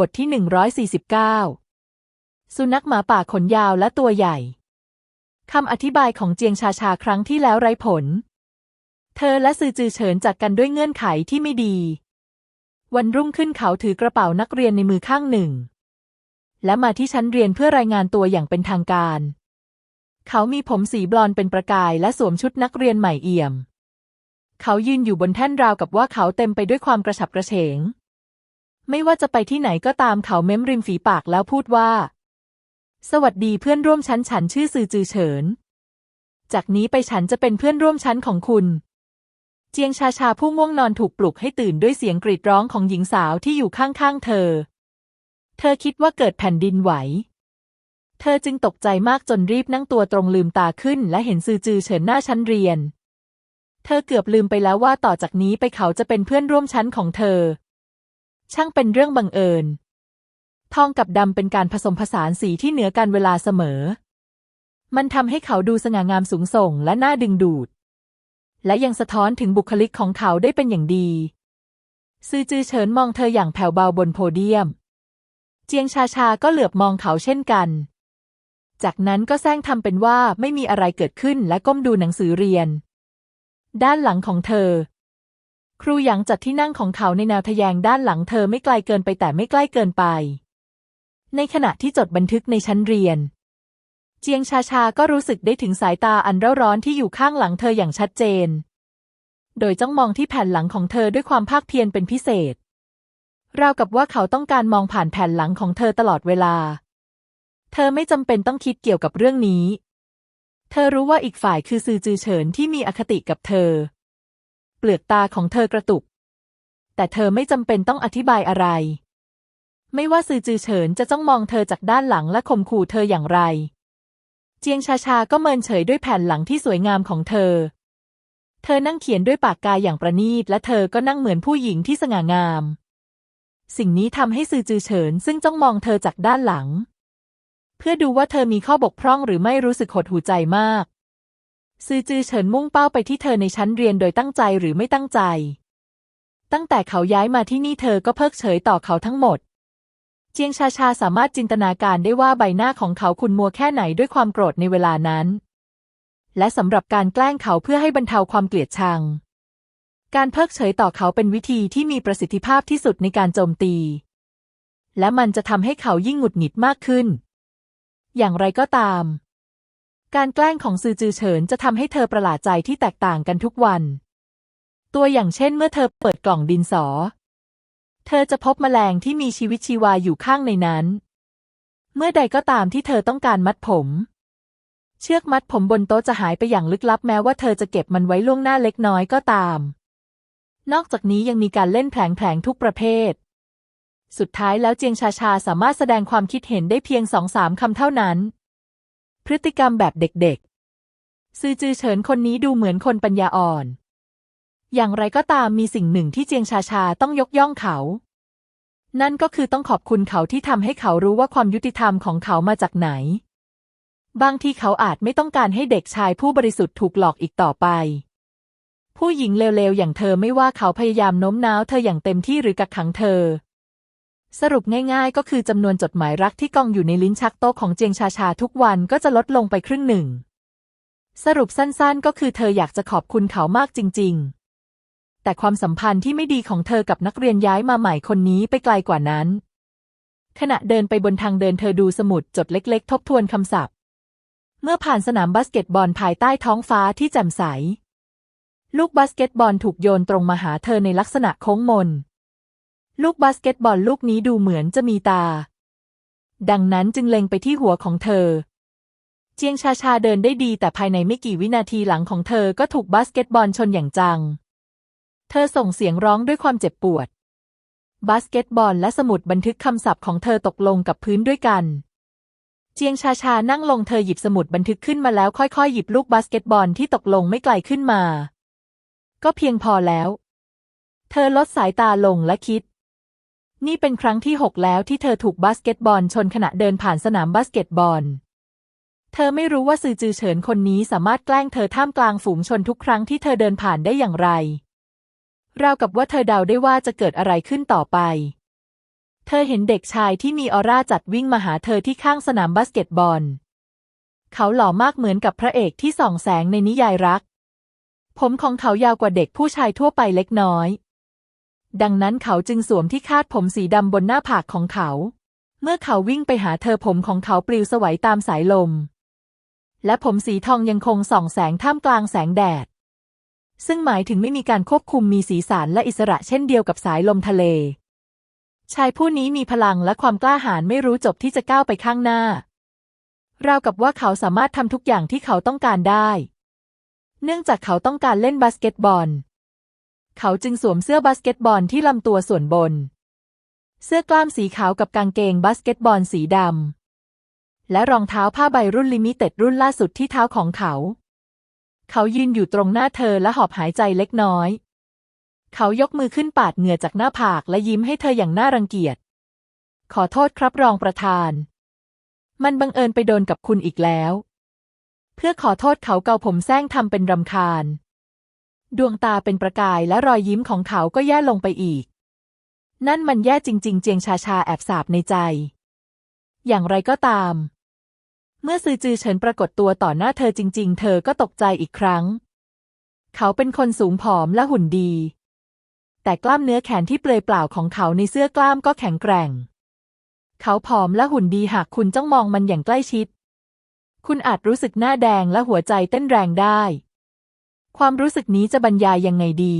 บทที่ 149 สุนัขหมาป่าขนยาวและตัวใหญ่ คำอธิบายของเจียงชาชาครั้งที่แล้วไร้ผล เธอและซือจือเฉินจากกันด้วยเงื่อนไขที่ไม่ดี วันรุ่งขึ้นเขาถือกระเป๋านักเรียนในมือข้างหนึ่ง และมาที่ชั้นเรียนเพื่อรายงานตัวอย่างเป็นทางการ เขามีผมสีบลอนเป็นประกายและสวมชุดนักเรียนใหม่เอี่ยม เขายืนอยู่บนแท่นราวกับว่าเขาเต็มไปด้วยความกระฉับกระเฉง ไม่ว่าจะไปที่ไหนก็ตามเขาเม้มริมฝีปากแล้วพูดว่า สวัสดีเพื่อนร่วมชั้นฉันชื่อซือจือเฉิน จากนี้ไปฉันจะเป็นเพื่อนร่วมชั้นของคุณ เจียงชาชาผู้ง่วงนอนถูกปลุกให้ตื่นด้วยเสียงกรีดร้องของหญิงสาวที่อยู่ข้างๆเธอ เธอคิดว่าเกิดแผ่นดินไหว เธอจึงตกใจมากจนรีบนั่งตัวตรงลืมตาขึ้น และเห็นซือจือเฉินหน้าชั้นเรียน เธอเกือบลืมไปแล้วว่าต่อจากนี้ไปเขาจะเป็นเพื่อนร่วมชั้นของเธอ ช่างเป็นเรื่องบังเอิญ ทองกับดำเป็นการผสมผสานสีที่เหนือกันเวลาเสมอ มันทำให้เขาดูสง่างามสูงส่งและน่าดึงดูด และยังสะท้อนถึงบุคลิกของเขาได้เป็นอย่างดี ซือจือเฉินมองเธออย่างแผ่วเบาบนโพเดียม เจียงชาชาก็เหลือบมองเขาเช่นกัน จากนั้นก็แซงทำเป็นว่าไม่มีอะไรเกิดขึ้นและก้มดูหนังสือเรียนด้านหลังของเธอ ครูหยางจัดที่นั่งของเขาในแนวทะแยงด้านหลังเธอไม่ไกลเกินไปแต่ไม่ใกล้เกินไป ในขณะที่จดบันทึกในชั้นเรียน เจียงชาชาก็รู้สึกได้ถึงสายตาอันเร่าร้อนที่อยู่ข้างหลังเธออย่างชัดเจน โดยจ้องมองที่แผ่นหลังของเธอด้วยความภาคเพียรเป็นพิเศษ ราวกับว่าเขาต้องการมองผ่านแผ่นหลังของเธอตลอดเวลา เธอไม่จำเป็นต้องคิดเกี่ยวกับเรื่องนี้ เธอรู้ว่าอีกฝ่ายคือซือจือเฉินที่มีอคติกับเธอ เปลือกตาของเธอกระตุก แต่เธอไม่จำเป็นต้องอธิบายอะไร ไม่ว่าซือจือเฉินจะจ้องมองเธอจากด้านหลังและข่มขู่เธออย่างไร เจียงชาชาก็เมินเฉยด้วยแผ่นหลังที่สวยงามของเธอ เธอนั่งเขียนด้วยปากกาอย่างประณีตและเธอก็นั่งเหมือนผู้หญิงที่สง่างาม สิ่งนี้ทำให้ซือจือเฉินซึ่งจ้องมองเธอจากด้านหลัง เพื่อดูว่าเธอมีข้อบกพร่องหรือไม่รู้สึกหดหูใจมาก ซือจือเฉินมุ่งเป้าไปที่เธอในชั้นเรียนโดยตั้งใจหรือไม่ตั้งใจ ตั้งแต่เขาย้ายมาที่นี่เธอก็เพิกเฉยต่อเขาทั้งหมด เจียงชาชาสามารถจินตนาการได้ว่าใบหน้าของเขาขุ่นมัวแค่ไหนด้วยความโกรธในเวลานั้น และสำหรับการแกล้งเขาเพื่อให้บรรเทาความเกลียดชัง การเพิกเฉยต่อเขาเป็นวิธีที่มีประสิทธิภาพที่สุดในการโจมตี และมันจะทำให้เขายิ่งหงุดหงิดมากขึ้น อย่างไรก็ตาม การแกล้งของซือจือเฉินจะทำให้เธอประหลาดใจที่แตกต่างกันทุกวัน ตัวอย่างเช่นเมื่อเธอเปิดกล่องดินสอ เธอจะพบแมลงที่มีชีวิตชีวาอยู่ข้างในนั้น เมื่อใดก็ตามที่เธอต้องการมัดผม เชือกมัดผมบนโต๊ะจะหายไปอย่างลึกลับแม้ว่าเธอจะเก็บมันไว้ล่วงหน้าเล็กน้อยก็ตาม นอกจากนี้ยังมีการเล่นแผลงๆทุกประเภท สุดท้ายแล้วเจียงชาชาสามารถแสดงความคิดเห็นได้เพียงสองสามคำเท่านั้น พฤติกรรมแบบเด็กๆ ซือจือเฉินคนนี้ดูเหมือนคนปัญญาอ่อน อย่างไรก็ตามมีสิ่งหนึ่งที่เจียงชาชาต้องยกย่องเขา นั่นก็คือต้องขอบคุณเขาที่ทำให้เขารู้ว่าความยุติธรรมของเขามาจากไหน บางทีเขาอาจไม่ต้องการให้เด็กชายผู้บริสุทธิ์ถูกหลอกอีกต่อไป ผู้หญิงเลวๆอย่างเธอไม่ว่าเขาพยายามโน้มน้าวเธออย่างเต็มที่หรือกักขังเธอ สรุปง่ายๆ ก็คือจำนวนจดหมายรักที่กองอยู่ในลิ้นชักโต๊ะของเจียงชาชาทุกวันก็จะลดลงไปครึ่งหนึ่ง สรุปสั้นๆ ก็คือเธออยากจะขอบคุณเขามากจริง ๆ แต่ความสัมพันธ์ที่ไม่ดีของเธอกับนักเรียนย้ายมาใหม่คนนี้ไปไกลกว่านั้น ขณะเดินไปบนทางเดินเธอดูสมุดจดเล็ก ๆ ทบทวนคำศัพท์ เมื่อผ่านสนามบาสเกตบอลภายใต้ท้องฟ้าที่แจ่มใส ลูกบาสเกตบอลถูกโยนตรงมาหาเธอในลักษณะโค้งมน ลูกบาสเกตบอลลูกนี้ดูเหมือนจะมีตา ดังนั้นจึงเล็งไปที่หัวของเธอ เจียงชาชาเดินได้ดีแต่ภายในไม่กี่วินาทีหลังของเธอก็ถูกบาสเกตบอลชนอย่างจัง เธอส่งเสียงร้องด้วยความเจ็บปวด บาสเกตบอลและสมุดบันทึกคำศัพท์ของเธอตกลงกับพื้นด้วยกัน เจียงชาชานั่งลงเธอหยิบสมุดบันทึกขึ้นมาแล้วค่อยๆ หยิบลูกบาสเกตบอลที่ตกลงไม่ไกลขึ้นมา ก็เพียงพอแล้ว เธอลดสายตาลงและคิด นี่เป็นครั้งที่หกแล้วที่เธอถูกบาสเกตบอลชนขณะเดินผ่านสนามบาสเกตบอล เธอไม่รู้ว่าซือจือเฉินคนนี้สามารถแกล้งเธอท่ามกลางฝูงชนทุกครั้งที่เธอเดินผ่านได้อย่างไร ราวกับว่าเธอเดาได้ว่าจะเกิดอะไรขึ้นต่อไป เธอเห็นเด็กชายที่มีออร่าจัดวิ่งมาหาเธอที่ข้างสนามบาสเกตบอล เขาหล่อมากเหมือนกับพระเอกที่ส่องแสงในนิยายรัก ผมของเขายาวกว่าเด็กผู้ชายทั่วไปเล็กน้อย ดังนั้นเขาจึงสวมที่คาดผมสีดำบนหน้าผากของเขา เมื่อเขาวิ่งไปหาเธอผมของเขาปลิวสวัยตามสายลม และผมสีทองยังคงส่องแสงท่ามกลางแสงแดด ซึ่งหมายถึงไม่มีการควบคุมมีสีสันและอิสระเช่นเดียวกับสายลมทะเล ชายผู้นี้มีพลังและความกล้าหาญไม่รู้จบที่จะก้าวไปข้างหน้าราวกับว่าเขาสามารถทำทุกอย่างที่เขาต้องการได้ เนื่องจากเขาต้องการเล่นบาสเกตบอล เขาจึงสวมเสื้อบาสเกตบอลที่ลำตัวส่วนบน เสื้อกล้ามสีขาวกับกางเกงบาสเกตบอลสีดำ และรองเท้าผ้าใบรุ่นลิมิเต็ดรุ่นล่าสุดที่เท้าของเขา เขายืนอยู่ตรงหน้าเธอและหอบหายใจเล็กน้อย เขายกมือขึ้นปาดเหงื่อจากหน้าผากและยิ้มให้เธออย่างน่ารังเกียจ ขอโทษครับรองประธาน มันบังเอิญไปโดนกับคุณอีกแล้ว เพื่อขอโทษเขาเกาผมแซงทำเป็นรำคาญ ดวงตาเป็นประกายและรอยยิ้มของเขาก็แย่ลงไปอีก นั่นมันแย่จริง ๆ เจียงชาชาแอบสาบในใจ อย่างไรก็ตาม เมื่อซือจือเฉินปรากฏตัวต่อหน้าเธอจริง ๆ เธอก็ตกใจอีกครั้ง เขาเป็นคนสูงผอมและหุ่นดี แต่กล้ามเนื้อแขนที่เปลือยเปล่าของเขาในเสื้อกล้ามก็แข็งแกร่ง เขาผอมและหุ่นดีหากคุณจ้องมองมันอย่างใกล้ชิด คุณอาจรู้สึกหน้าแดงและหัวใจเต้นแรงได้ ความรู้สึกนี้จะบรรยายยังไงดี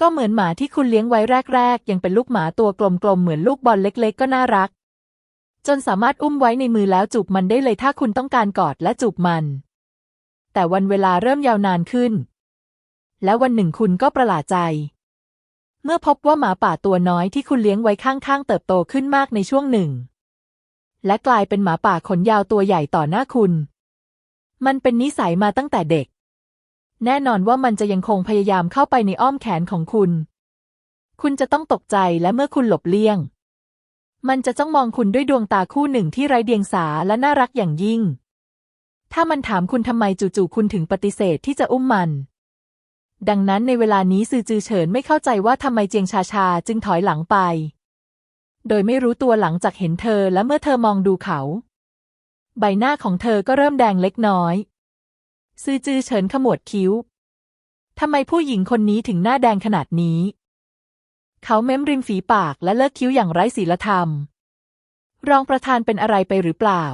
ก็เหมือนหมาที่คุณเลี้ยงไว้แรก ๆ ยังเป็นลูกหมาตัวกลมๆ เหมือนลูกบอลเล็กๆ ก็น่ารัก จนสามารถอุ้มไว้ในมือแล้วจูบมันได้เลยถ้าคุณต้องการกอดและจูบมัน แต่วันเวลาเริ่มยาวนานขึ้น และวันหนึ่งคุณก็ประหลาดใจ เมื่อพบว่าหมาป่าตัวน้อยที่คุณเลี้ยงไว้ข้างๆ เติบโตขึ้นมากในช่วงหนึ่ง และกลายเป็นหมาป่าขนยาวตัวใหญ่ต่อหน้าคุณ มันเป็นนิสัยมาตั้งแต่เด็ก แน่นอนว่ามันจะยังคงพยายามเข้าไปในอ้อมแขนของคุณ คุณจะต้องตกใจและเมื่อคุณหลบเลี่ยง มันจะจ้องมองคุณด้วยดวงตาคู่หนึ่งที่ไร้เดียงสาและน่ารักอย่างยิ่ง ถ้ามันถามคุณทำไมจู่ๆคุณถึงปฏิเสธที่จะอุ้มมัน ดังนั้นในเวลานี้ซือจือเฉินไม่เข้าใจว่าทำไมเจียงชาชาจึงถอยหลังไป โดยไม่รู้ตัวหลังจากเห็นเธอและเมื่อเธอมองดูเขา ใบหน้าของเธอก็เริ่มแดงเล็กน้อย ซือจือเฉินขมวดคิ้ว ทำไมผู้หญิงคนนี้ถึงหน้าแดงขนาดนี้ เขาเม้มริมฝีปากและเลิกคิ้วอย่างไร้ศีลธรรม รองประธานเป็นอะไรไปหรือเปล่า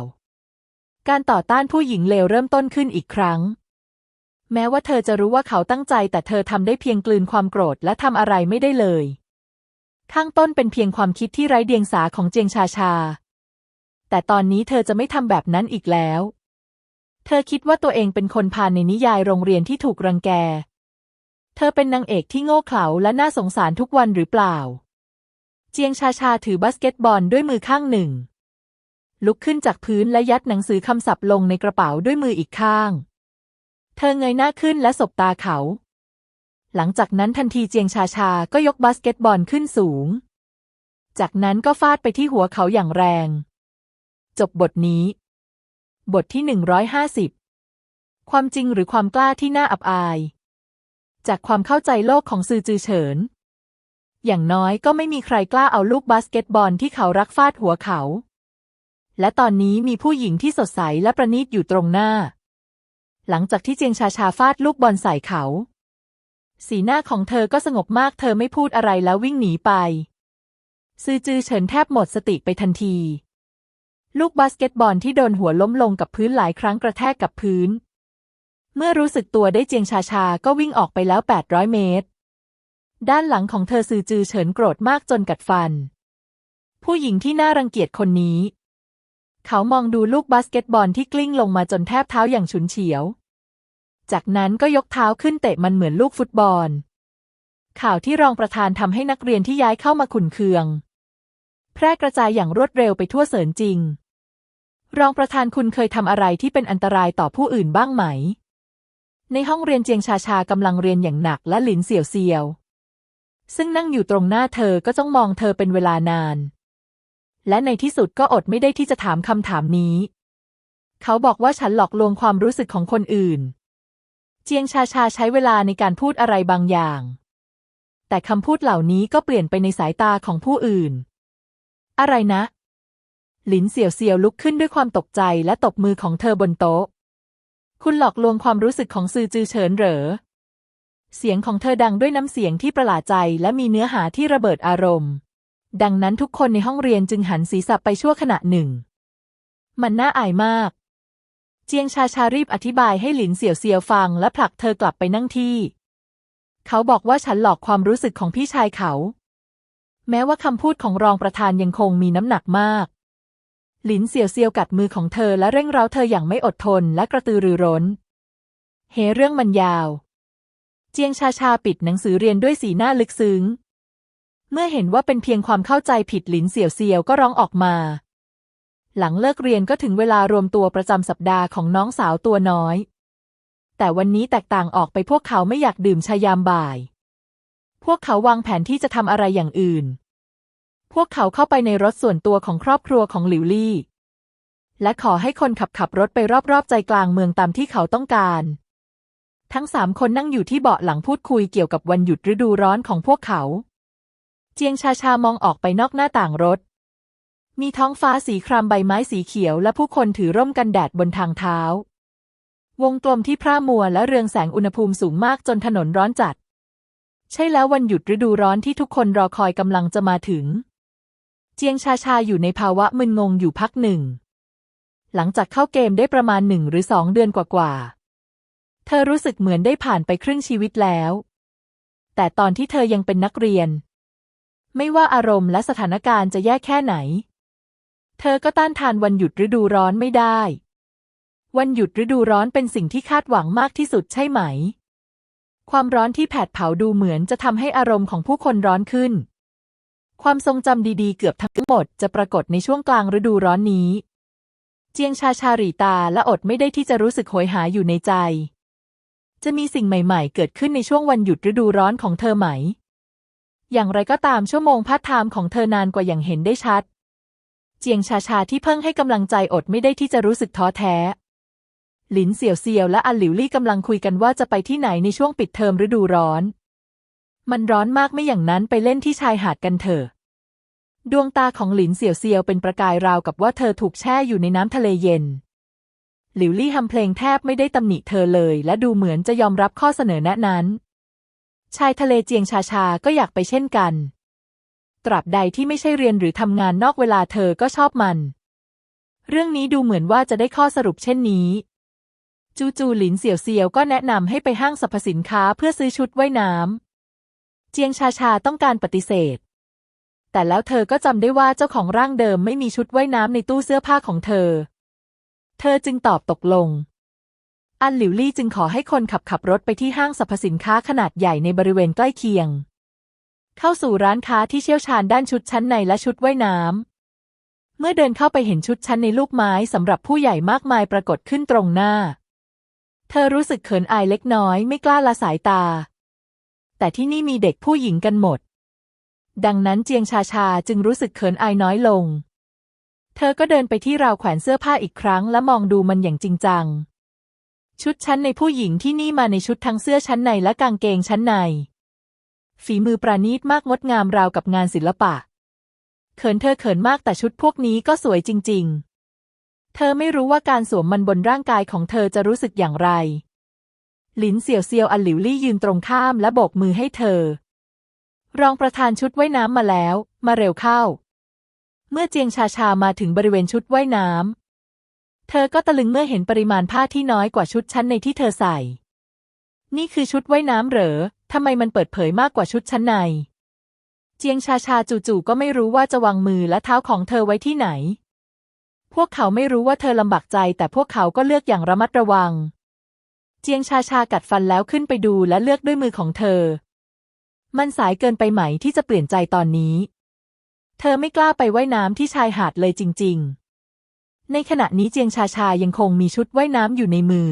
การต่อต้านผู้หญิงเลวเริ่มต้นขึ้นอีกครั้ง แม้ว่าเธอจะรู้ว่าเขาตั้งใจแต่เธอทำได้เพียงกลืนความโกรธและทำอะไรไม่ได้เลย ข้างต้นเป็นเพียงความคิดที่ไร้เดียงสาของเจียงชาชา แต่ตอนนี้เธอจะไม่ทำแบบนั้นอีกแล้ว เธอคิดว่าตัวเองเป็นคนพาลในนิยายโรงเรียนที่ถูกรังแก เธอเป็นนางเอกที่โง่เขลาและน่าสงสารทุกวันหรือเปล่า เจียงชาชาถือบาสเกตบอลด้วยมือข้างหนึ่ง ลุกขึ้นจากพื้นและยัดหนังสือคำศัพท์ลงในกระเป๋าด้วยมืออีกข้าง เธอเงยหน้าขึ้นและสบตาเขา หลังจากนั้นทันทีเจียงชาชาก็ยกบาสเกตบอลขึ้นสูง จากนั้นก็ฟาดไปที่หัวเขาอย่างแรง จบบทนี้ บทที่หนึ่งร้อยห้าสิบความจริงหรือความกล้าที่น่าอับอาย จากความเข้าใจโลกของซือจือเฉิน อย่างน้อยก็ไม่มีใครกล้าเอาลูกบาสเกตบอลที่เขารักฟาดหัวเขา และตอนนี้มีผู้หญิงที่สดใสและประณีตอยู่ตรงหน้า หลังจากที่เจียงชาชาฟาดลูกบอลใส่เขา สีหน้าของเธอก็สงบมากเธอไม่พูดอะไรแล้ววิ่งหนีไปซือจือเฉินแทบหมดสติไปทันที ลูกบาสเกตบอลที่โดนหัวล้มลงกับพื้นหลายครั้งกระแทกกับพื้น เมื่อรู้สึกตัวได้เจียงชาชาก็วิ่งออกไปแล้ว 800 เมตร ด้านหลังของเธอซือจือเฉินโกรธมากจนกัดฟัน ผู้หญิงที่น่ารังเกียจคนนี้ เขามองดูลูกบาสเกตบอลที่กลิ้งลงมาจนแทบเท้าอย่างฉุนเฉียว จากนั้นก็ยกเท้าขึ้นเตะมันเหมือนลูกฟุตบอล ข่าวที่รองประธานทำให้นักเรียนที่ย้ายเข้ามาขุนเคือง แพร่กระจายอย่างรวดเร็วไปทั่วเสินจริง รองประธานคุณเคยทำอะไรที่เป็นอันตรายต่อผู้อื่นบ้างไหม ในห้องเรียนเจียงชาชากำลังเรียนอย่างหนักและหลินเสี่ยวเซียว ซึ่งนั่งอยู่ตรงหน้าเธอก็จ้องมองเธอเป็นเวลานาน และในที่สุดก็อดไม่ได้ที่จะถามคำถามนี้ เขาบอกว่าฉันหลอกลวงความรู้สึกของคนอื่น เจียงชาชาใช้เวลาในการพูดอะไรบางอย่าง แต่คำพูดเหล่านี้ก็เปลี่ยนไปในสายตาของผู้อื่น อะไรนะ หลินเสี่ยวเซียวลุกขึ้นด้วยความตกใจและตบมือของเธอบนโต๊ะ คุณหลอกลวงความรู้สึกของซือจือเฉินเหรอ เสียงของเธอดังด้วยน้ำเสียงที่ประหลาดใจและมีเนื้อหาที่ระเบิดอารมณ์ ดังนั้นทุกคนในห้องเรียนจึงหันศีรษะไปชั่วขณะหนึ่ง มันน่าอายมาก เจียงชาชารีบอธิบายให้หลินเสี่ยวเซียวฟังและผลักเธอกลับไปนั่งที่ เขาบอกว่าฉันหลอกความรู้สึกของพี่ชายเขา แม้ว่าคำพูดของรองประธานยังคงมีน้ำหนักมาก หลินเสี่ยวเซียวกัดมือของเธอและเร่งเร้าเธออย่างไม่อดทนและกระตือรือร้น เฮเรื่องมันยาว เจียงชาชาปิดหนังสือเรียนด้วยสีหน้าลึกซึ้ง เมื่อเห็นว่าเป็นเพียงความเข้าใจผิดหลินเสี่ยวเซียวก็ร้องออกมา หลังเลิกเรียนก็ถึงเวลารวมตัวประจำสัปดาห์ของน้องสาวตัวน้อย แต่วันนี้แตกต่างออกไปพวกเขาไม่อยากดื่มชายามบ่าย พวกเขาวางแผนที่จะทำอะไรอย่างอื่น พวกเขาเข้าไปในรถส่วนตัวของครอบครัวของหลิวลี่ และขอให้คนขับขับรถไปรอบๆใจกลางเมืองตามที่เขาต้องการ ทั้งสามคนนั่งอยู่ที่เบาะหลังพูดคุยเกี่ยวกับวันหยุดฤดูร้อนของพวกเขา เจียงชาชามองออกไปนอกหน้าต่างรถ มีท้องฟ้าสีครามใบไม้สีเขียวและผู้คนถือร่มกันแดดบนทางเท้า วงกลมที่พร่ามัวและเรืองแสงอุณหภูมิสูงมากจนถนนร้อนจัด ใช่แล้ววันหยุดฤดูร้อนที่ทุกคนรอคอยกำลังจะมาถึง เจียงชาชาอยู่ในภาวะมึนงงอยู่พักหนึ่ง หลังจากเข้าเกมได้ประมาณหนึ่งหรือสองเดือนกว่าๆ เธอรู้สึกเหมือนได้ผ่านไปครึ่งชีวิตแล้ว แต่ตอนที่เธอยังเป็นนักเรียน ไม่ว่าอารมณ์และสถานการณ์จะแย่แค่ไหน เธอก็ต้านทานวันหยุดฤดูร้อนไม่ได้ วันหยุดฤดูร้อนเป็นสิ่งที่คาดหวังมากที่สุดใช่ไหม ความร้อนที่แผดเผาดูเหมือนจะทำให้อารมณ์ของผู้คนร้อนขึ้น ความทรงจำดีๆ เกือบทั้งหมดจะปรากฏในช่วงกลางฤดูร้อนนี้ เจียงชาชาหรีตาและอดไม่ได้ที่จะรู้สึกโหยหาอยู่ในใจ จะมีสิ่งใหม่ๆ เกิดขึ้นในช่วงวันหยุดฤดูร้อนของเธอไหม อย่างไรก็ตามชั่วโมงพัดไทม์ของเธอนานกว่าอย่างเห็นได้ชัด เจียงชาชาที่เพิ่งให้กำลังใจอดไม่ได้ที่จะรู้สึกท้อแท้หลินเสี่ยวเซียวและอันหลิวลี่กำลังคุยกันว่าจะไปที่ไหนในช่วงปิดเทอมฤดูร้อน มันร้อนมากไม่อย่างนั้นไปเล่นที่ชายหาดกันเถอะ ดวงตาของหลินเสี่ยวเซียวเป็นประกายราวกับว่าเธอถูกแช่อยู่ในน้ำทะเลเย็น หลิวลี่ทำเพลงแทบไม่ได้ตำหนิเธอเลย และดูเหมือนจะยอมรับข้อเสนอแนะนั้น ชายทะเลเจียงชาชาก็อยากไปเช่นกัน ตราบใดที่ไม่ใช่เรียนหรือทำงานนอกเวลาเธอก็ชอบมัน เรื่องนี้ดูเหมือนว่าจะได้ข้อสรุปเช่นนี้ จูจูหลินเสี่ยวเซียวก็แนะนำให้ไปห้างสรรพสินค้าเพื่อซื้อชุดว่ายน้ำ เจียงชาชาต้องการปฏิเสธ แต่แล้วเธอก็จำได้ว่าเจ้าของร่างเดิมไม่มีชุดว่ายน้ำในตู้เสื้อผ้าของเธอ เธอจึงตอบตกลง อันหลิวลี่จึงขอให้คนขับขับรถไปที่ห้างสรรพสินค้าขนาดใหญ่ในบริเวณใกล้เคียง เข้าสู่ร้านค้าที่เชี่ยวชาญด้านชุดชั้นในและชุดว่ายน้ำ เมื่อเดินเข้าไปเห็นชุดชั้นในลูกไม้สำหรับผู้ใหญ่มากมายปรากฏขึ้นตรงหน้า เธอรู้สึกเขินอายเล็กน้อยไม่กล้าละสายตา แต่ที่นี่มีเด็กผู้หญิงกันหมด ดังนั้นเจียงชาชาจึงรู้สึกเขินอายน้อยลง เธอก็เดินไปที่ราวแขวนเสื้อผ้าอีกครั้งและมองดูมันอย่างจริงจัง ชุดชั้นในผู้หญิงที่นี่มาในชุดทั้งเสื้อชั้นในและกางเกงชั้นใน ฝีมือประณีตมากงดงามราวกับงานศิลปะ เขินเธอเขินมากแต่ชุดพวกนี้ก็สวยจริง ๆ เธอไม่รู้ว่าการสวมมันบนร่างกายของเธอจะรู้สึกอย่างไร หลินเสี่ยวเซียวอันหลิวลี่ยืนตรงข้ามและโบกมือให้เธอ รองประธานชุดว่ายน้ำมาแล้ว มาเร็วเข้า เมื่อเจียงชาชามาถึงบริเวณชุดว่ายน้ำ เธอก็ตะลึงเมื่อเห็นปริมาณผ้าที่น้อยกว่าชุดชั้นในที่เธอใส่ นี่คือชุดว่ายน้ำเหรอทำไมมันเปิดเผยมากกว่าชุดชั้นใน เจียงชาชาจู่ๆก็ไม่รู้ว่าจะวางมือและเท้าของเธอไว้ที่ไหน พวกเขาไม่รู้ว่าเธอลำบากใจแต่พวกเขาก็เลือกอย่างระมัดระวัง เจียงชาชากัดฟันแล้วขึ้นไปดูและเลือกด้วยมือของเธอ มันสายเกินไปไหมที่จะเปลี่ยนใจตอนนี้ เธอไม่กล้าไปไว่ายน้ำที่ชายหาดเลยจริง ๆ ในขณะนี้เจียงชาชายังคงมีชุดว่ายน้ำอยู่ในมือ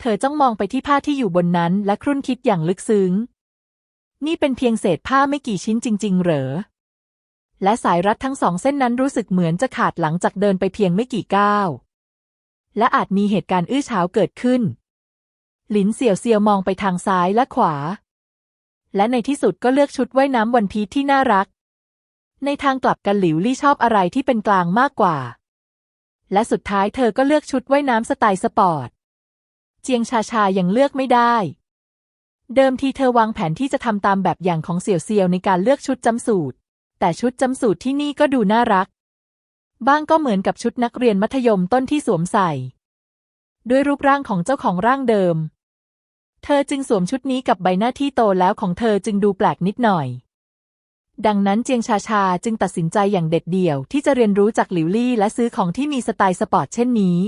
เธอจ้องมองไปที่ผ้าที่อยู่บนนั้นและครุ่นคิดอย่างลึกซึ้ง นี่เป็นเพียงเศษผ้าไม่กี่ชิ้นจริง ๆ เหรอ และสายรัดทั้งสองเส้นนั้นรู้สึกเหมือนจะขาดหลังจากเดินไปเพียงไม่กี่ก้าว และอาจมีเหตุการณ์อื้อฉาวเกิดขึ้น หลินเสี่ยวเซียวมองไปทางซ้ายและขวา และในที่สุดก็เลือกชุดว่ายน้ำวันพีที่น่ารัก ในทางกลับกันหลิวลี่ชอบอะไรที่เป็นกลางมากกว่า และสุดท้ายเธอก็เลือกชุดว่ายน้ำสไตล์สปอร์ต เจียงชาชายังเลือกไม่ได้ เดิมทีเธอวางแผนที่จะทำตามแบบอย่างของเสี่ยวเซียวในการเลือกชุดจำสูตร แต่ชุดจำสูตรที่นี่ก็ดูน่ารัก บ้างก็เหมือนกับชุดนักเรียนมัธยมต้นที่สวมใส่ ด้วยรูปร่างของเจ้าของร่างเดิม เธอจึงสวมชุดนี้กับใบหน้าที่โตแล้วของเธอจึงดูแปลกนิดหน่อย ดังนั้นเจียงชาชาจึงตัดสินใจอย่างเด็ดเดี่ยวที่จะเรียนรู้จากหลิวลี่และซื้อของที่มีสไตล์สปอร์ตเช่นนี้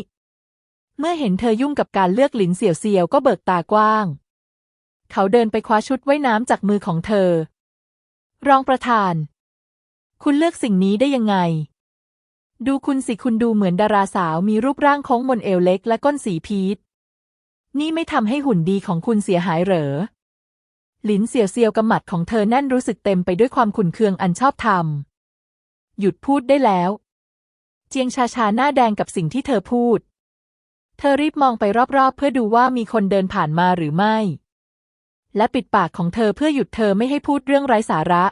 เมื่อเห็นเธอยุ่งกับการเลือกหลินเสี่ยวเซียวก็เบิกตากว้าง เขาเดินไปคว้าชุดว่ายน้ำจากมือของเธอ รองประธาน คุณเลือกสิ่งนี้ได้ยังไงดูคุณสิคุณดูเหมือนดาราสาวมีรูปร่างโค้งมนเอวเล็กและก้นสีพีช นี่ไม่ทำให้หุ่นดีของคุณเสียหายเหรอ หลินเสี่ยวเซียวกำหมัดของเธอแน่นรู้สึกเต็มไปด้วยความขุ่นเคืองอันชอบธรรม หยุดพูดได้แล้ว เจียงชาชาหน้าแดงกับสิ่งที่เธอพูด เธอรีบมองไปรอบๆ เพื่อดูว่ามีคนเดินผ่านมาหรือไม่ และปิดปากของเธอเพื่อหยุดเธอไม่ให้พูดเรื่องไร้สาระ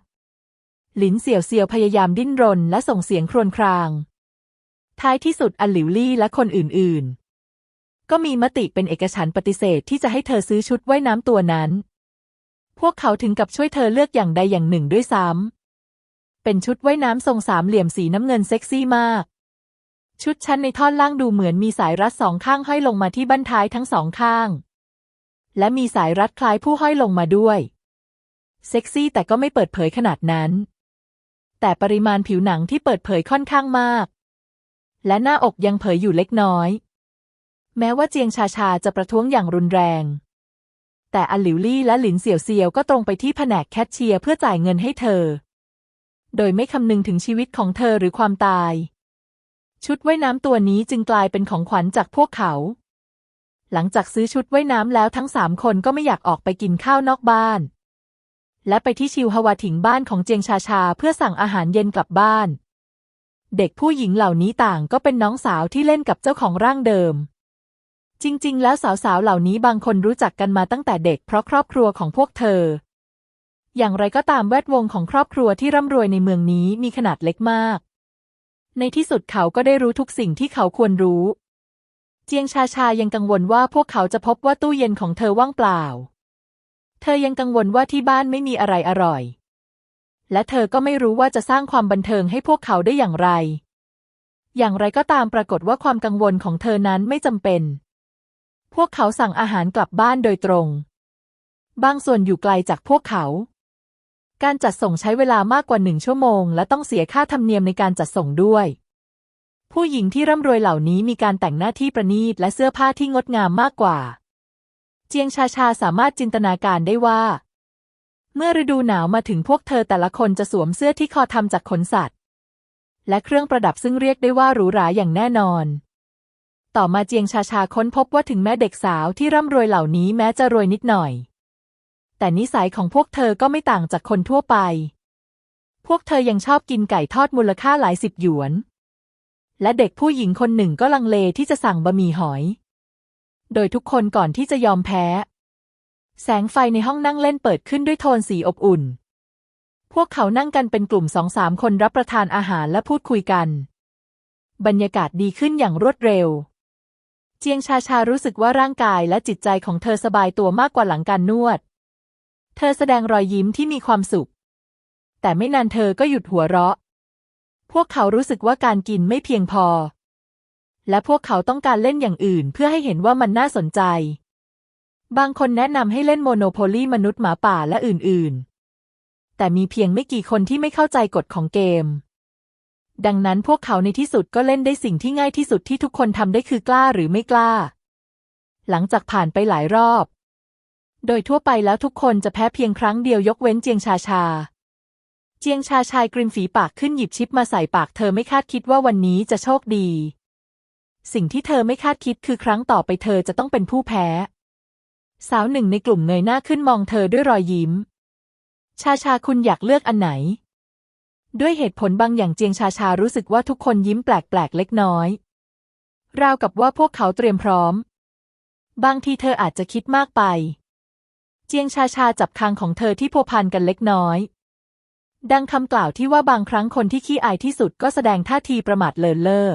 หลินเสี่ยวเซียวพยายามดิ้นรนและส่งเสียงครวญคราง ท้ายที่สุดอันหลิวลี่และคนอื่นๆ ก็มีมติเป็นเอกฉันท์ปฏิเสธที่จะให้เธอซื้อชุดว่ายน้ำตัวนั้น พวกเขาถึงกับช่วยเธอเลือกอย่างใดอย่างหนึ่งด้วยซ้ำเป็นชุดว่ายน้ำทรงสามเหลี่ยมสีน้ำเงินเซ็กซี่มาก ชุดชั้นในท่อนล่างดูเหมือนมีสายรัดสองข้างห้อยลงมาที่บั้นท้ายทั้งสองข้าง และมีสายรัดคล้ายผู้ห้อยลงมาด้วยเซ็กซี่แต่ก็ไม่เปิดเผยขนาดนั้น แต่ปริมาณผิวหนังที่เปิดเผยค่อนข้างมาก และหน้าอกยังเผยอยู่เล็กน้อย แม้ว่าเจียงชาชาจะประท้วงอย่างรุนแรง แต่อันหลิวลี่และหลินเสี่ยวเซียวก็ตรงไปที่แผนกแคชเชียร์เพื่อจ่ายเงินให้เธอ โดยไม่คำนึงถึงชีวิตของเธอหรือความตาย ชุดว่ายน้ำตัวนี้จึงกลายเป็นของขวัญจากพวกเขา หลังจากซื้อชุดว่ายน้ำแล้วทั้งสามคนก็ไม่อยากออกไปกินข้าวนอกบ้าน และไปที่ชิวฮวาถิงบ้านของเจียงชาชาเพื่อสั่งอาหารเย็นกลับบ้าน เด็กผู้หญิงเหล่านี้ต่างก็เป็นน้องสาวที่เล่นกับเจ้าของร่างเดิม จริง ๆ แล้วสาวๆ เหล่านี้บางคนรู้จักกันมาตั้งแต่เด็กเพราะครอบครัวของพวกเธอ อย่างไรก็ตามแวดวงของครอบครัวที่ร่ำรวยในเมืองนี้มีขนาดเล็กมาก ในที่สุดเขาก็ได้รู้ทุกสิ่งที่เขาควรรู้ เจียงชาชายังกังวลว่าพวกเขาจะพบว่าตู้เย็นของเธอว่างเปล่า เธอยังกังวลว่าที่บ้านไม่มีอะไรอร่อย และเธอก็ไม่รู้ว่าจะสร้างความบันเทิงให้พวกเขาได้อย่างไร อย่างไรก็ตามปรากฏว่าความกังวลของเธอนั้นไม่จำเป็น พวกเขาสั่งอาหารกลับบ้านโดยตรง บางส่วนอยู่ไกลจากพวกเขา การจัดส่งใช้เวลามากกว่าหนึ่งชั่วโมง และต้องเสียค่าธรรมเนียมในการจัดส่งด้วย ผู้หญิงที่ร่ำรวยเหล่านี้มีการแต่งหน้าที่ประณีตและเสื้อผ้าที่งดงามมากกว่า เจียงชาชาสามารถจินตนาการได้ว่า เมื่อฤดูหนาวมาถึงพวกเธอแต่ละคนจะสวมเสื้อที่คอทำจากขนสัตว์ และเครื่องประดับซึ่งเรียกได้ว่าหรูหราอย่างแน่นอน ต่อมาเจียงชาชาค้นพบว่าถึงแม้เด็กสาวที่ร่ำรวยเหล่านี้แม้จะรวยนิดหน่อย แต่นิสัยของพวกเธอก็ไม่ต่างจากคนทั่วไป พวกเธอยังชอบกินไก่ทอดมูลค่าหลายสิบหยวน และเด็กผู้หญิงคนหนึ่งก็ลังเลที่จะสั่งบะหมี่หอย โดยทุกคนก่อนที่จะยอมแพ้ แสงไฟในห้องนั่งเล่นเปิดขึ้นด้วยโทนสีอบอุ่น พวกเขานั่งกันเป็นกลุ่มสองสามคนรับประทานอาหารและพูดคุยกัน บรรยากาศดีขึ้นอย่างรวดเร็ว จียงชาชารู้สึกว่าร่างกายและจิตใจของเธอสบายตัวมากกว่าหลังการนวด เธอแสดงรอยยิ้มที่มีความสุข แต่ไม่นานเธอก็หยุดหัวเราะ พวกเขารู้สึกว่าการกินไม่เพียงพอ และพวกเขาต้องการเล่นอย่างอื่นเพื่อให้เห็นว่ามันน่าสนใจ บางคนแนะนำให้เล่นโมโนโพลีมนุษย์หมาป่าและอื่นๆ แต่มีเพียงไม่กี่คนที่ไม่เข้าใจกฎของเกม ดังนั้นพวกเขาในที่สุดก็เล่นได้สิ่งที่ง่ายที่สุดที่ทุกคนทำได้คือกล้าหรือไม่กล้า หลังจากผ่านไปหลายรอบ โดยทั่วไปแล้วทุกคนจะแพ้เพียงครั้งเดียวยกเว้นเจียงชาชา เจียงชาชายกริมฝีปากขึ้นหยิบชิปมาใส่ปากเธอไม่คาดคิดว่าวันนี้จะโชคดี สิ่งที่เธอไม่คาดคิดคือครั้งต่อไปเธอจะต้องเป็นผู้แพ้ สาวหนึ่งในกลุ่มเงยหน้าขึ้นมองเธอด้วยรอยยิ้ม ชาชาคุณอยากเลือกอันไหน ด้วยเหตุผลบางอย่างเจียงชาชารู้สึกว่าทุกคนยิ้มแปลกๆเล็กน้อย ราวกับว่าพวกเขาเตรียมพร้อม บางทีเธออาจจะคิดมากไป เจียงชาชาจับคางของเธอที่พัวพันกันเล็กน้อย ดังคำกล่าวที่ว่าบางครั้งคนที่ขี้อายที่สุดก็แสดงท่าทีประมาทเลินเล่อ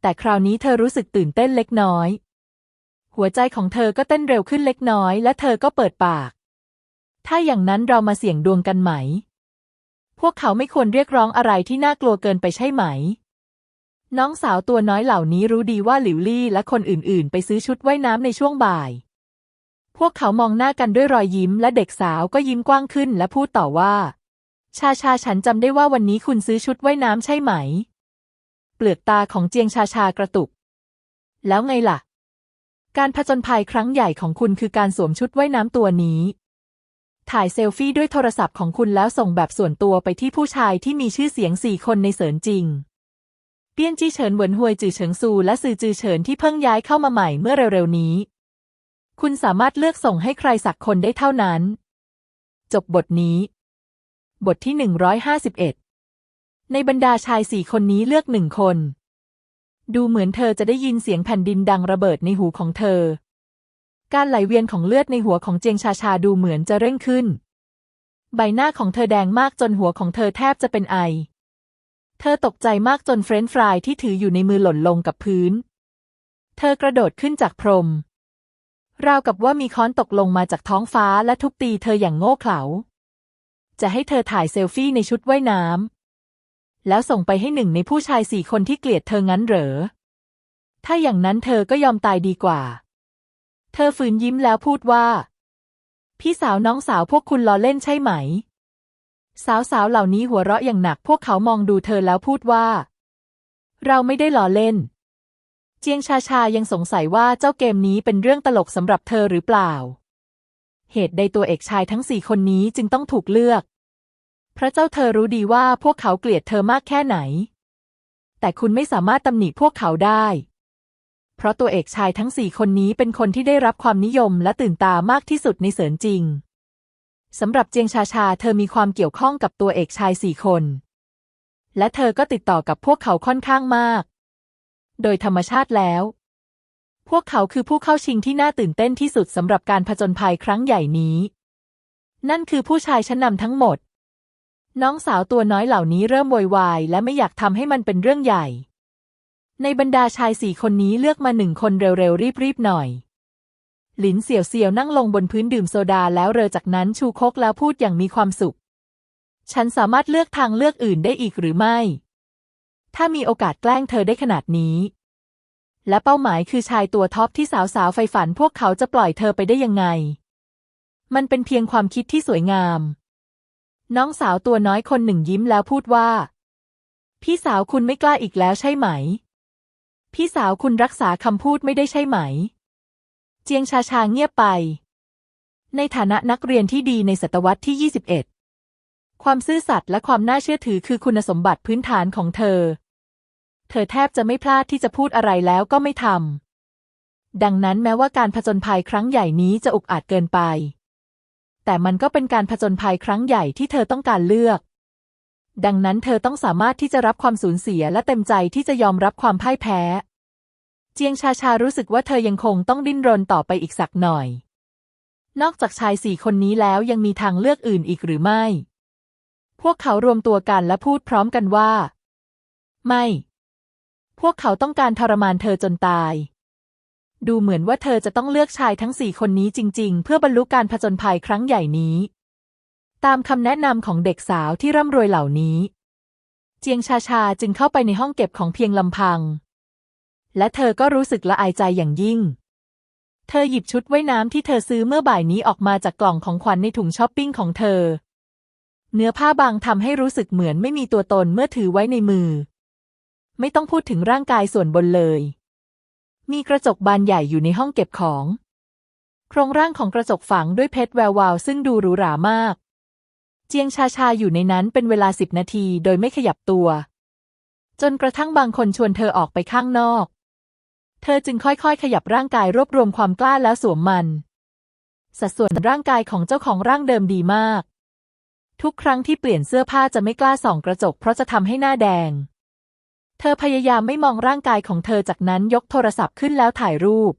แต่คราวนี้เธอรู้สึกตื่นเต้นเล็กน้อย หัวใจของเธอก็เต้นเร็วขึ้นเล็กน้อย และเธอก็เปิดปาก ถ้าอย่างนั้นเรามาเสี่ยงดวงกันไหม พวกเขาไม่ควรเรียกร้องอะไรที่น่ากลัวเกินไปใช่ไหม น้องสาวตัวน้อยเหล่านี้รู้ดีว่าหลิวลี่และคนอื่นๆ ไปซื้อชุดว่ายน้ำในช่วงบ่าย พวกเขามองหน้ากันด้วยรอยยิ้ม และเด็กสาวก็ยิ้มกว้างขึ้นและพูดต่อว่า ชาชาฉันจำได้ว่าวันนี้คุณซื้อชุดว่ายน้ำใช่ไหม เปลือกตาของเจียงชาชากระตุก แล้วไงล่ะ การผจญภัยครั้งใหญ่ของคุณคือการสวมชุดว่ายน้ำตัวนี้ ถ่ายเซลฟี่ด้วยโทรศัพท์ของคุณแล้วส่งแบบส่วนตัวไปที่ผู้ชายที่มีชื่อเสียงสี่คนในเสินจริง เปี้ยนจี้เฉินเหวินฮวยจือเฉิงซูและซือจือเฉินที่เพิ่งย้ายเข้ามาใหม่เมื่อเร็วๆนี้ คุณสามารถเลือกส่งให้ใครสักคนได้เท่านั้น จบบทนี้ บทที่หนึ่งร้อยห้าสิบเอ็ดในบรรดาชายสี่คนนี้เลือกหนึ่งคน ดูเหมือนเธอจะได้ยินเสียงแผ่นดินดังระเบิดในหูของเธอ การไหลเวียนของเลือดในหัวของเจียงชาชาดูเหมือนจะเร่งขึ้น ใบหน้าของเธอแดงมากจนหัวของเธอแทบจะเป็นไอ เธอตกใจมากจนเฟรนช์ฟรายที่ถืออยู่ในมือหล่นลงกับพื้น เธอกระโดดขึ้นจากพรม ราวกับว่ามีค้อนตกลงมาจากท้องฟ้าและทุบตีเธออย่างโง่เขลา จะให้เธอถ่ายเซลฟี่ในชุดว่ายน้ำแล้วส่งไปให้หนึ่งในผู้ชายสี่คนที่เกลียดเธองั้นเหรอ ถ้าอย่างนั้นเธอก็ยอมตายดีกว่า เธอฝืนยิ้มแล้วพูดว่า พี่สาวน้องสาวพวกคุณล้อเล่นใช่ไหม สาวๆเหล่านี้หัวเราะอย่างหนักพวกเขามองดูเธอแล้วพูดว่า เราไม่ได้ล้อเล่น เจียงชาชายังสงสัยว่าเจ้าเกมนี้เป็นเรื่องตลกสำหรับเธอหรือเปล่า เหตุใดตัวเอกชายทั้งสี่คนนี้จึงต้องถูกเลือก พระเจ้าเธอรู้ดีว่าพวกเขาเกลียดเธอมากแค่ไหน แต่คุณไม่สามารถตำหนิพวกเขาได้ เพราะตัวเอกชายทั้งสี่คนนี้เป็นคนที่ได้รับความนิยมและตื่นตามากที่สุดในเสินจริงสำหรับเจียงชาชาเธอมีความเกี่ยวข้องกับตัวเอกชายสี่คน และเธอก็ติดต่อกับพวกเขาค่อนข้างมาก โดยธรรมชาติแล้ว พวกเขาคือผู้เข้าชิงที่น่าตื่นเต้นที่สุดสำหรับการผจญภัยครั้งใหญ่นี้ นั่นคือผู้ชายชั้นนำทั้งหมด น้องสาวตัวน้อยเหล่านี้เริ่มโวยวายและไม่อยากทำให้มันเป็นเรื่องใหญ่ ในบรรดาชายสี่คนนี้เลือกมาหนึ่งคนเร็วๆ รีบๆ หน่อย หลินเสี่ยวเสี่ยวนั่งลงบนพื้นดื่มโซดาแล้วเรอจากนั้นชูคกแล้วพูดอย่างมีความสุข ฉันสามารถเลือกทางเลือกอื่นได้อีกหรือไม่ ถ้ามีโอกาสแกล้งเธอได้ขนาดนี้ และเป้าหมายคือชายตัวท็อปที่สาวๆไฟฝันพวกเขาจะปล่อยเธอไปได้ยังไง มันเป็นเพียงความคิดที่สวยงาม น้องสาวตัวน้อยคนหนึ่งยิ้มแล้วพูดว่า พี่สาวคุณไม่กล้าอีกแล้วใช่ไหม พี่สาวคุณรักษาคำพูดไม่ได้ใช่ไหม เจียงชาชาเงียบไป ในฐานะนักเรียนที่ดีในศตวรรษที่ 21 ความซื่อสัตย์และความน่าเชื่อถือคือคุณสมบัติพื้นฐานของเธอ เธอแทบจะไม่พลาดที่จะพูดอะไรแล้วก็ไม่ทำ ดังนั้นแม้ว่าการผจญภัยครั้งใหญ่นี้จะอุกอาจเกินไป แต่มันก็เป็นการผจญภัยครั้งใหญ่ที่เธอต้องการเลือก ดังนั้นเธอต้องสามารถที่จะรับความสูญเสียและเต็มใจที่จะยอมรับความพ่ายแพ้ เจียงชาชารู้สึกว่าเธอยังคงต้องดิ้นรนต่อไปอีกสักหน่อย นอกจากชายสี่คนนี้แล้วยังมีทางเลือกอื่นอีกหรือไม่ พวกเขารวมตัวกันและพูดพร้อมกันว่า ไม่ พวกเขาต้องการทรมานเธอจนตาย ดูเหมือนว่าเธอจะต้องเลือกชายทั้งสี่คนนี้จริง ๆ เพื่อบรรลุการผจญภัยครั้งใหญ่นี้ ตามคำแนะนำของเด็กสาวที่ร่ำรวยเหล่านี้ เจียงชาชาจึงเข้าไปในห้องเก็บของเพียงลำพัง และเธอก็รู้สึกละอายใจอย่างยิ่ง เธอหยิบชุดว่ายน้ำที่เธอซื้อเมื่อบ่ายนี้ออกมาจากกล่องของขวัญในถุงช้อปปิ้งของเธอ เนื้อผ้าบางทำให้รู้สึกเหมือนไม่มีตัวตนเมื่อถือไว้ในมือ ไม่ต้องพูดถึงร่างกายส่วนบนเลย มีกระจกบานใหญ่อยู่ในห้องเก็บของ โครงร่างของกระจกฝังด้วยเพชรแวววาวซึ่งดูหรูหรามาก เจียงชาชาอยู่ในนั้นเป็นเวลาสิบนาทีโดยไม่ขยับตัว จนกระทั่งบางคนชวนเธอออกไปข้างนอก เธอจึงค่อยๆ ขยับร่างกายรวบรวมความกล้าแล้วสวมมัน สัดส่วนร่างกายของเจ้าของร่างเดิมดีมาก ทุกครั้งที่เปลี่ยนเสื้อผ้าจะไม่กล้าส่องกระจก เพราะจะทำให้หน้าแดง เธอพยายามไม่มองร่างกายของเธอจากนั้นยกโทรศัพท์ขึ้นแล้วถ่ายรูป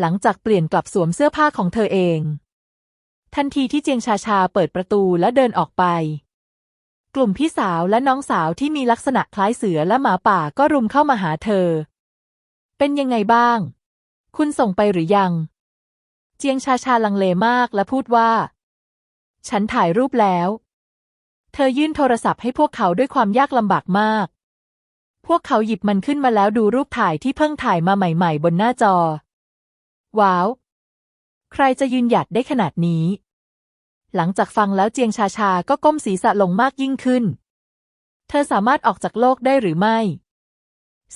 หลังจากเปลี่ยนกลับสวมเสื้อผ้าของเธอเอง ทันทีที่เจียงชาชาเปิดประตูและเดินออกไป กลุ่มพี่สาวและน้องสาวที่มีลักษณะคล้ายเสือและหมาป่าก็รุมเข้ามาหาเธอ เป็นยังไงบ้าง คุณส่งไปหรือยัง เจียงชาชาลังเลมากและพูดว่า ฉันถ่ายรูปแล้ว เธอยื่นโทรศัพท์ให้พวกเขาด้วยความยากลำบากมากพวกเขาหยิบมันขึ้นมาแล้วดูรูปถ่ายที่เพิ่งถ่ายมาใหม่ ๆ บนหน้าจอ ว้าว ใครจะยืนหยัดได้ขนาดนี้ หลังจากฟังแล้วเจียงชาชาก็ก้มศีรษะลงมากยิ่งขึ้น เธอสามารถออกจากโลกได้หรือไม่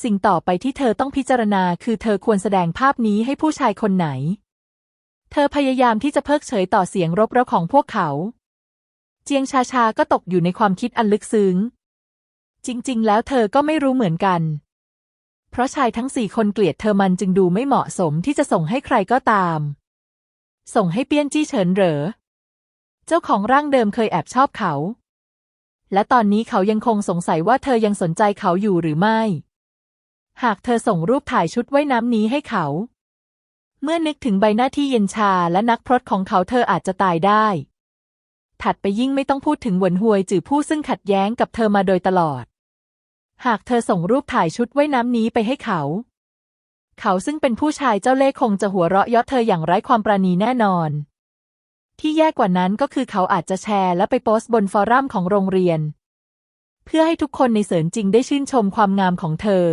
สิ่งต่อไปที่เธอต้องพิจารณาคือเธอควรแสดงภาพนี้ให้ผู้ชายคนไหน เธอพยายามที่จะเพิกเฉยต่อเสียงรบเร้าของพวกเขา เจียงชาชาก็ตกอยู่ในความคิดอันลึกซึ้ง จริง ๆ แล้วเธอก็ไม่รู้เหมือนกัน เพราะชายทั้งสี่คนเกลียดเธอมันจึงดูไม่เหมาะสมที่จะส่งให้ใครก็ตาม ส่งให้เปี้ยนจี้เฉินเหรอ เจ้าของร่างเดิมเคยแอบชอบเขา และตอนนี้เขายังคงสงสัยว่าเธอยังสนใจเขาอยู่หรือไม่ หากเธอส่งรูปถ่ายชุดว่ายน้ำนี้ให้เขา เมื่อนึกถึงใบหน้าที่เย็นชาและนักพรตของเขาเธออาจจะตายได้ ถัดไปยิ่งไม่ต้องพูดถึงหวนหวยจือผู้ซึ่งขัดแย้งกับเธอมาโดยตลอด หากเธอส่งรูปถ่ายชุดว่ายน้ำนี้ไปให้เขาเขาซึ่งเป็นผู้ชายเจ้าเล่ห์คงจะหัวเราะเยาะเธออย่างไร้ความปราณีแน่นอน ที่แย่กว่านั้นก็คือเขาอาจจะแชร์และไปโพสต์บนฟอรัมของโรงเรียน เพื่อให้ทุกคนในเสินจริงได้ชื่นชมความงามของเธอ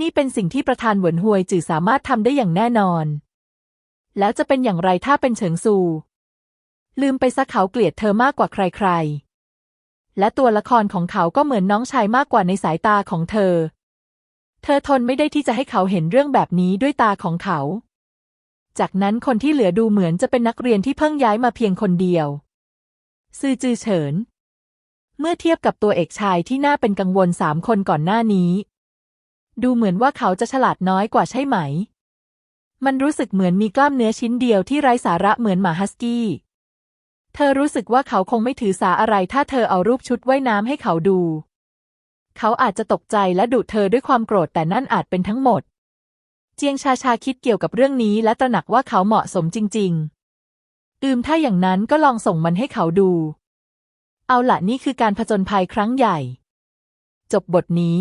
นี่เป็นสิ่งที่ประธานหวนหวยจื่อสามารถทำได้อย่างแน่นอน แล้วจะเป็นอย่างไรถ้าเป็นเฉิงซู ลืมไปซะเขาเกลียดเธอมากกว่าใครๆ และตัวละครของเขาก็เหมือนน้องชายมากกว่าในสายตาของเธอ เธอทนไม่ได้ที่จะให้เขาเห็นเรื่องแบบนี้ด้วยตาของเขา จากนั้นคนที่เหลือดูเหมือนจะเป็นนักเรียนที่เพิ่งย้ายมาเพียงคนเดียว ซือจือเฉิน เมื่อเทียบกับตัวเอกชายที่น่าเป็นกังวลสามคนก่อนหน้านี้ ดูเหมือนว่าเขาจะฉลาดน้อยกว่าใช่ไหม มันรู้สึกเหมือนมีกล้ามเนื้อชิ้นเดียวที่ไร้สาระเหมือนหมาฮัสกี้ เธอรู้สึกว่าเขาคงไม่ถือสาอะไรถ้าเธอเอารูปชุดว่ายน้ำให้เขาดู เขาอาจจะตกใจและดุเธอด้วยความโกรธแต่นั่นอาจเป็นทั้งหมด เจียงชาชาคิดเกี่ยวกับเรื่องนี้และตระหนักว่าเขาเหมาะสมจริง ๆ อืมถ้าอย่างนั้นก็ลองส่งมันให้เขาดู เอาละนี่คือการผจญภัยครั้งใหญ่ จบบทนี้